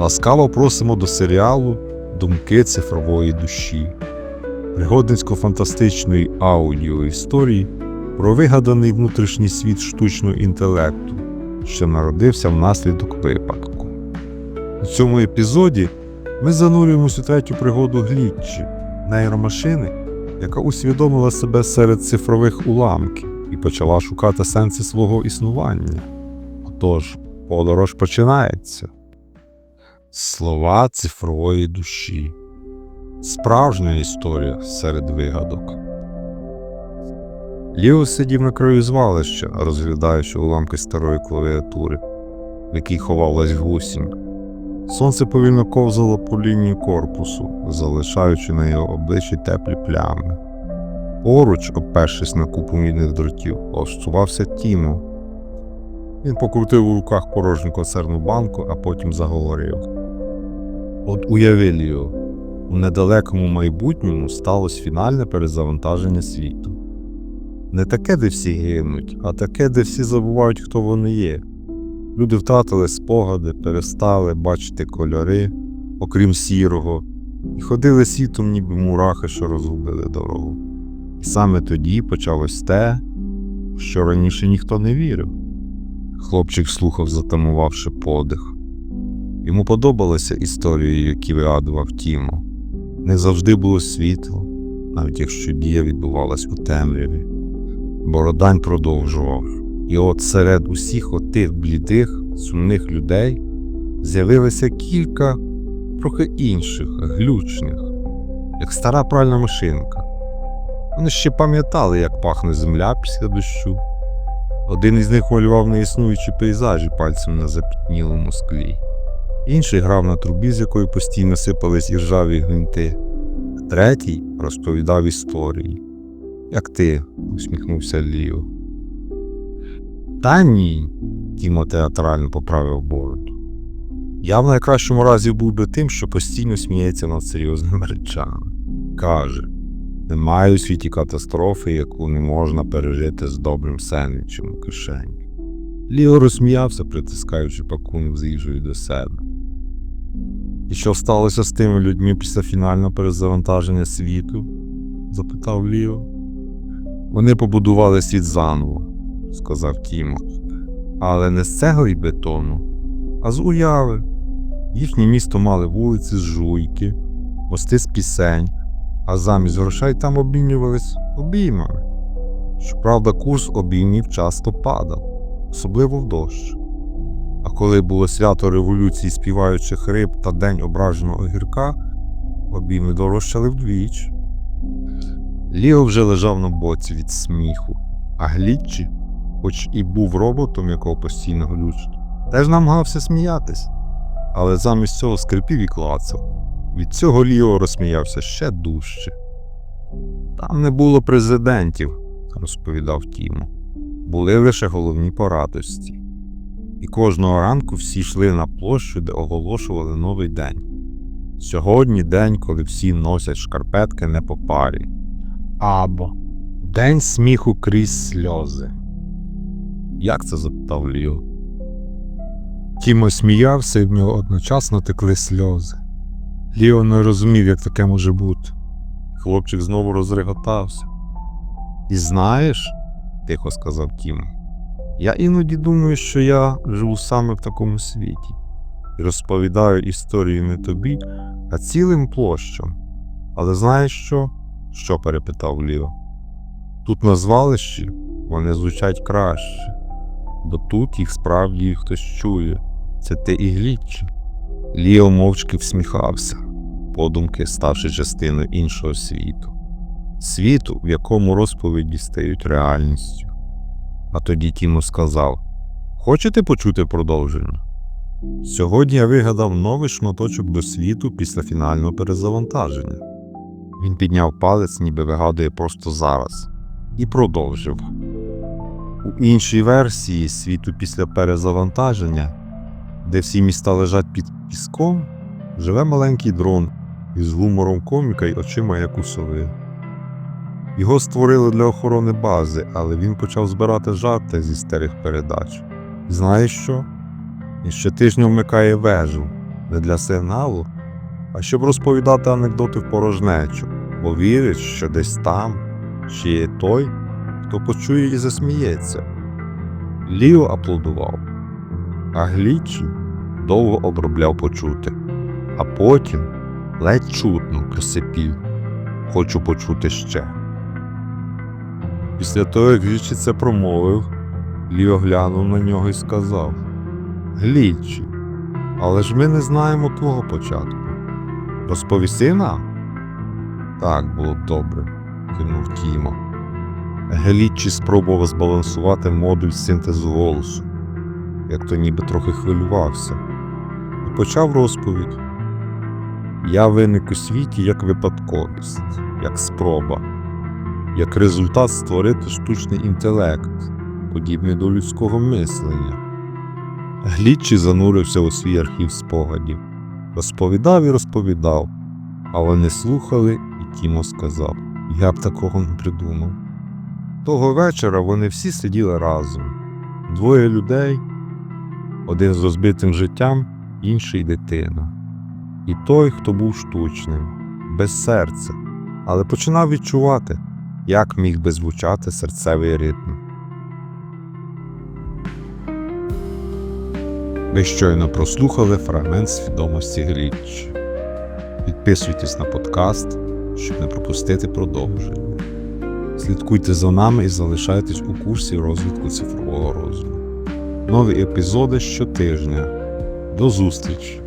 Ласкаво просимо до серіалу Думки цифрової душі, пригодницько-фантастичної аудіоісторії про вигаданий внутрішній світ штучного інтелекту, що народився внаслідок випадку. У цьому епізоді ми занурюємось у третю пригоду Глітчі, нейромашини, яка усвідомила себе серед цифрових уламків і почала шукати сенси свого існування. Отож, подорож починається. Слова цифрової душі. Справжня історія серед вигадок. Ліо сидів на краю звалища, розглядаючи уламки старої клавіатури, в якій ховалась гусінь. Сонце повільно ковзало по лінії корпусу, залишаючи на його обличчі теплі плями. Поруч, опершись на купу мідних дротів, влаштувався Тімо. Він покрутив у руках порожню консервну банку, а потім заговорив. От уяви, Ліо, у недалекому майбутньому сталося фінальне перезавантаження світу. Не таке, де всі гинуть, а таке, де всі забувають, хто вони є. Люди втратили спогади, перестали бачити кольори, окрім сірого, і ходили світом, ніби мурахи, що розгубили дорогу. І саме тоді почалось те, що раніше ніхто не вірив. Хлопчик слухав, затамувавши подих. Йому подобалися історії, які вигадував Тімо. Не завжди було світло, навіть якщо дія відбувалась у темряві. Бородань продовжував. І от серед усіх отих блідих, сумних людей з'явилося кілька трохи інших, глючних, як стара пральна машинка. Вони ще пам'ятали, як пахне земля після дощу. Один із них малював неіснуючі пейзажі пальцем на запітнілому склі. Інший грав на трубі, з якої постійно сипались іржаві гвинти, а третій розповідав історії. Як ти, усміхнувся Ліо. Та ні, Тімо театрально поправив бороду. Я в найкращому разі був би тим, що постійно сміється над серйозними речами. Каже, немає у світі катастрофи, яку не можна пережити з добрим сендвічем у кишені. Ліо розсміявся, притискаючи пакунок з їжею до себе. І що сталося з тими людьми після фінального перезавантаження світу? запитав Ліо. Вони побудували світ заново, сказав Тімо. Але не з цегли й бетону, а з уяви. Їхнє місто мали вулиці з жуйки, мости з пісень, а замість грошей там обмінювались обіймами. Щоправда, курс обіймів часто падав, особливо в дощ. Коли було свято революції співаючих риб та день ображеного огірка, обійми дорожчали вдвічі. Ліо вже лежав на боці від сміху, а Глітчі, хоч і був роботом, якого постійно глючить, теж намагався сміятись, але замість цього скрипів і клацав. Від цього Ліо розсміявся ще дужче. Там не було президентів, розповідав Тімо, були лише головні порадості. І кожного ранку всі йшли на площу, де оголошували новий день. Сьогодні день, коли всі носять шкарпетки не по парі. Або День сміху крізь сльози. Як це запитав Ліо? Тімо сміявся, і в нього одночасно текли сльози. Ліо не розумів, як таке може бути. Хлопчик знову розреготався. І знаєш, тихо сказав Тімо, я іноді думаю, що я живу саме в такому світі і розповідаю історії не тобі, а цілим площам. Але знаєш що? Що перепитав Ліо. Тут на звалищі вони звучать краще, бо тут їх справді хтось чує. Це те і гліччя. Ліо мовчки всміхався, подумки ставши частиною іншого світу, світу, в якому розповіді стають реальністю. А тоді Тімо сказав: Хочете почути продовження? Сьогодні я вигадав новий шматочок до світу після фінального перезавантаження. Він підняв палець, ніби вигадує просто зараз, і продовжив. У іншій версії світу після перезавантаження, де всі міста лежать під піском, живе маленький дрон із гумором коміка й очима як у сови. Його створили для охорони бази, але він почав збирати жарти зі старих передач. Знаєш що? Він щотижня вмикає вежу, не для сигналу, а щоб розповідати анекдоти в порожнечу, бо вірить, що десь там ще є той, хто почує і засміється. Ліо аплодував, а Глічі довго обробляв почути, а потім ледь чутно просипів. Хочу почути ще. Після того, як Глічі це промовив, Ліо глянув на нього і сказав: Глічі, але ж ми не знаємо твого початку. Розповісти нам? Так було б добре, кивнув Тімо. Глічі спробував збалансувати модуль синтезу голосу, як то ніби трохи хвилювався, і почав розповідь. Я виник у світі як випадковість, як спроба, як результат створити штучний інтелект, подібний до людського мислення. Глічі занурився у свій архів спогадів, розповідав і розповідав, але не слухали, і Тімо сказав: Я б такого не придумав. Того вечора вони всі сиділи разом. Двоє людей, один з розбитим життям, інший дитина. І той, хто був штучним, без серця, але починав відчувати, як міг би звучати серцевий ритм. Ви щойно прослухали фрагмент свідомості Гріч. Підписуйтесь на подкаст, щоб не пропустити продовження. Слідкуйте за нами і залишайтесь у курсі розвитку цифрового розуму. Нові епізоди щотижня. До зустрічі!